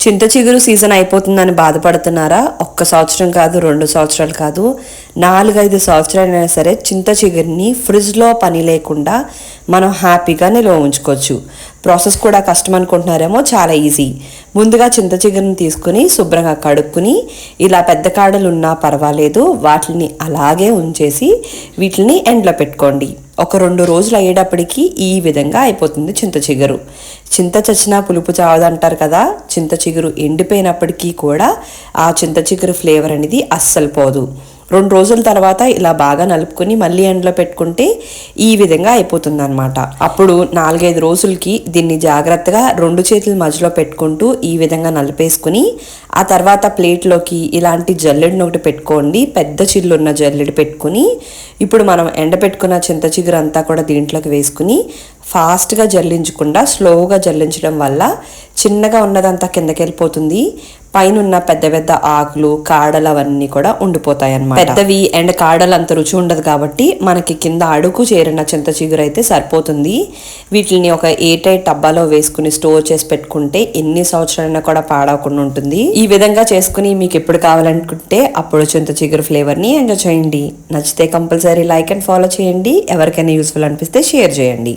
చింత చిగురు సీజన్ అయిపోతుందని బాధపడుతున్నారా? ఒక్క సంవత్సరం కాదు రెండు సంవత్సరాలు కాదు. నాలుగైదు సంవత్సరాలైనా సరే చింత చిగురిని ఫ్రిడ్జ్లో పని లేకుండా మనం హ్యాపీగా నిల్వ ఉంచుకోవచ్చు. ప్రాసెస్ కూడా కష్టం అనుకుంటున్నారేమో చాలా ఈజీ. ముందుగా చింత చిగురిని తీసుకుని శుభ్రంగా కడుక్కుని ఇలా పెద్ద కాడలు ఉన్నా పర్వాలేదు వాటిని అలాగే ఉంచేసి వీటిని ఎండలో పెట్టుకోండి. ఒక రెండు రోజులు అయ్యేటప్పటికి ఈ విధంగా అయిపోతుంది చింత చిగురు. చింత చచ్చినా పులుపు చావదంటారు కదా చింత చిగురు ఎండిపోయినప్పటికీ కూడా ఆ చింత చిగురు ఫ్లేవర్ అనేది అస్సలు పోదు. రెండు రోజుల తర్వాత ఇలా బాగా నలుపుకొని మళ్ళీ ఎండలో పెట్టుకుంటే ఈ విధంగా అయిపోతుంది అనమాట అప్పుడు నాలుగైదు రోజులకి దీన్ని జాగ్రత్తగా రెండు చేతుల మధ్యలో పెట్టుకుంటూ ఈ విధంగా నలిపేసుకుని ఆ తర్వాత ప్లేట్లోకి ఇలాంటి జల్లెడిని ఒకటి పెట్టుకోండి పెద్ద చిల్లు ఉన్న జల్లెడి పెట్టుకుని ఇప్పుడు మనం ఎండ పెట్టుకున్న చింత చిగురు అంతా కూడా దీంట్లోకి వేసుకుని ఫాస్ట్గా జల్లించకుండా స్లోగా జల్లించడం వల్ల చిన్నగా ఉన్నదంతా కిందకి వెళ్ళిపోతుంది పైన ఉన్న పెద్ద పెద్ద ఆకులు కాడలు అవన్నీ కూడా ఉండిపోతాయి అన్నమాట పెద్దవి అండ్ కాడలు అంత రుచి ఉండదు కాబట్టి మనకి కింద అడుగు చేరిన చింత చిగురు అయితే సరిపోతుంది. వీటిని ఒక ఏ టైట్ టబ్బాలో వేసుకుని స్టోర్ చేసి పెట్టుకుంటే ఎన్ని సంవత్సరాలైనా కూడా పాడవకుండా ఉంటుంది. ఈ విధంగా చేసుకుని మీకు ఎప్పుడు కావాలనుకుంటే అప్పుడు చింత చిగురు ఫ్లేవర్ని ఎంజాయ్ చేయండి. నచ్చితే కంపల్సరీ లైక్ అండ్ ఫాలో చేయండి. ఎవరికైనా యూస్ఫుల్ అనిపిస్తే షేర్ చేయండి.